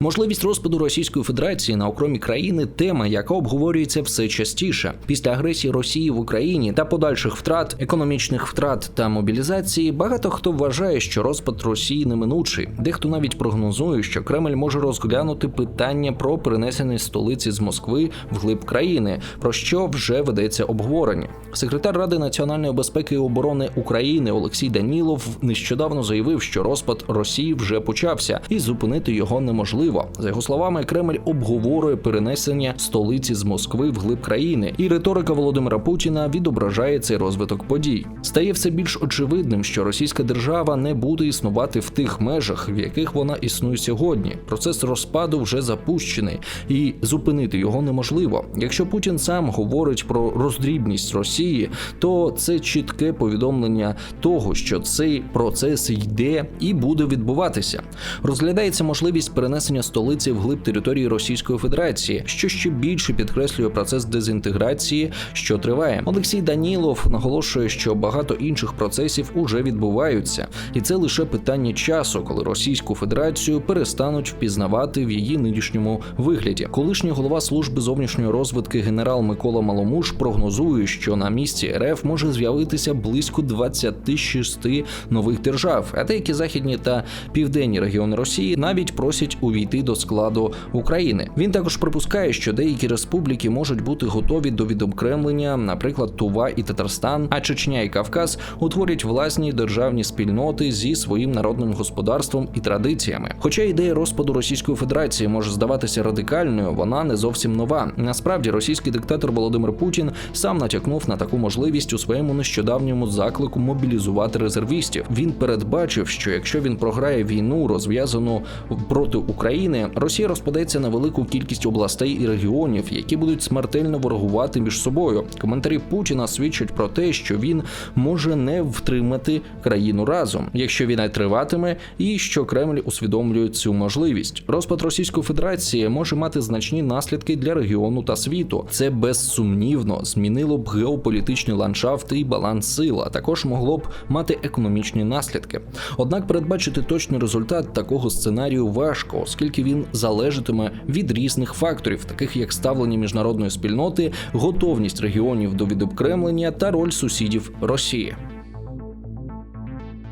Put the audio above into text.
Можливість розпаду Російської Федерації на окремі країни тема, яка обговорюється все частіше після агресії Росії в Україні та подальших втрат, економічних втрат та мобілізації. Багато хто вважає, що розпад Росії неминучий. Дехто навіть прогнозує, що Кремль може розглянути питання про перенесення столиці з Москви в глиб країни, про що вже ведеться обговорення. Секретар Ради національної безпеки і оборони України Олексій Данілов нещодавно заявив, що розпад Росії вже почався, і зупинити його неможливо. За його словами, Кремль обговорює перенесення столиці з Москви в глиб країни, і риторика Володимира Путіна відображає цей розвиток подій. Стає все більш очевидним, що російська держава не буде існувати в тих межах, в яких вона існує сьогодні. Процес розпаду вже запущений, і зупинити його неможливо. Якщо Путін сам говорить про роздрібність Росії, то це чітке повідомлення того, що цей процес йде і буде відбуватися. Розглядається можливість перенесення столиці в глиб території Російської Федерації, що ще більше підкреслює процес дезінтеграції, що триває. Олексій Данілов наголошує, що багато інших процесів уже відбуваються, і це лише питання часу, коли Російську Федерацію перестануть впізнавати в її нинішньому вигляді. Колишній голова служби зовнішньої розвитки генерал Микола Маломуш прогнозує, що на місці РФ може з'явитися близько 26 нових держав, а деякі західні та південні регіони Росії навіть просять увійти до складу України. Він також припускає, що деякі республіки можуть бути готові до відокремлення, наприклад, Тува і Татарстан, а Чечня і Кавказ утворять власні державні спільноти зі своїм народним господарством і традиціями. Хоча ідея розпаду Російської Федерації може здаватися радикальною, вона не зовсім нова. Насправді, російський диктатор Володимир Путін сам натякнув на таку можливість у своєму нещодавньому заклику мобілізувати резервістів. Він передбачив, що якщо він програє війну, розв'язану проти України, Росія розпадеться на велику кількість областей і регіонів, які будуть смертельно ворогувати між собою. Коментарі Путіна свідчать про те, що він може не втримати країну разом, якщо війна триватиме, і що Кремль усвідомлює цю можливість. Розпад Російської Федерації може мати значні наслідки для регіону та світу. Це безсумнівно змінило б геополітичний ландшафт і баланс сил, а також могло б мати економічні наслідки. Однак передбачити точний результат такого сценарію важко, оскільки він залежатиме від різних факторів, таких як ставлення міжнародної спільноти, готовність регіонів до відокремлення та роль сусідів Росії.